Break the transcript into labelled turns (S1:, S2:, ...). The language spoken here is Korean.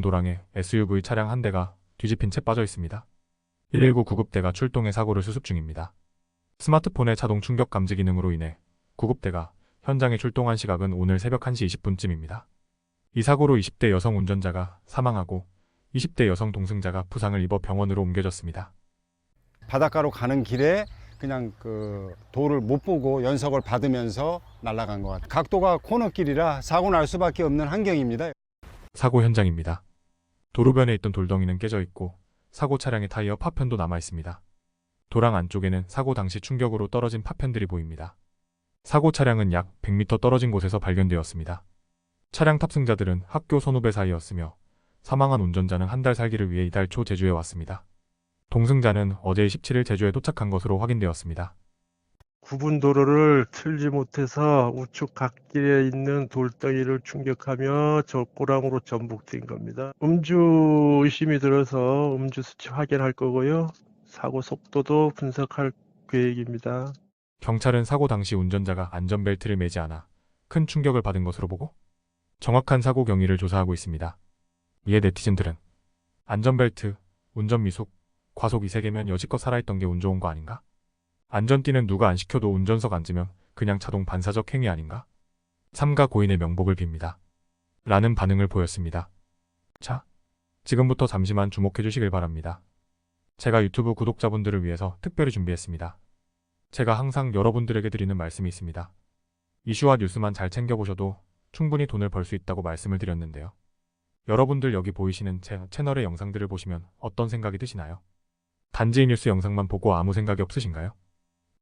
S1: 도랑에 SUV 차량 한 대가 뒤집힌 채 빠져 있습니다. 119 구급대가 출동해 사고를 수습 중입니다. 스마트폰의 자동 충격 감지 기능으로 인해 구급대가 현장에 출동한 시각은 오늘 새벽 1시 20분쯤입니다. 이 사고로 20대 여성 운전자가 사망하고 20대 여성 동승자가 부상을 입어 병원으로 옮겨졌습니다.
S2: 바닷가로 가는 길에 그냥 그 도를 못 보고 연석을 받으면서 날아간 것 같아요. 각도가 코너길이라 사고 날 수밖에 없는 환경입니다.
S1: 사고 현장입니다. 도로변에 있던 돌덩이는 깨져 있고 사고 차량의 타이어 파편도 남아 있습니다. 도랑 안쪽에는 사고 당시 충격으로 떨어진 파편들이 보입니다. 사고 차량은 약 100m 떨어진 곳에서 발견되었습니다. 차량 탑승자들은 학교 선후배 사이였으며 사망한 운전자는 한 달 살기를 위해 이달 초 제주에 왔습니다. 동승자는 어제 17일 제주에 도착한 것으로 확인되었습니다.
S3: 구분 도로를 틀지 못해서 우측 갓길에 있는 돌덩이를 충격하며 절고랑으로 전복된 겁니다. 음주 의심이 들어서 음주 수치 확인할 거고요. 사고 속도도 분석할 계획입니다.
S1: 경찰은 사고 당시 운전자가 안전벨트를 매지 않아 큰 충격을 받은 것으로 보고 정확한 사고 경위를 조사하고 있습니다. 이에 네티즌들은 안전벨트, 운전 미숙, 과속 이 세 개면 여지껏 살아있던 게 운 좋은 거 아닌가? 안전띠는 누가 안 시켜도 운전석 앉으면 그냥 자동 반사적 행위 아닌가? 삼가 고인의 명복을 빕니다. 라는 반응을 보였습니다. 자, 지금부터 잠시만 주목해 주시길 바랍니다. 제가 유튜브 구독자분들을 위해서 특별히 준비했습니다. 제가 항상 여러분들에게 드리는 말씀이 있습니다. 이슈와 뉴스만 잘 챙겨보셔도 충분히 돈을 벌 수 있다고 말씀을 드렸는데요. 여러분들 여기 보이시는 제 채널의 영상들을 보시면 어떤 생각이 드시나요? 단지 뉴스 영상만 보고 아무 생각이 없으신가요?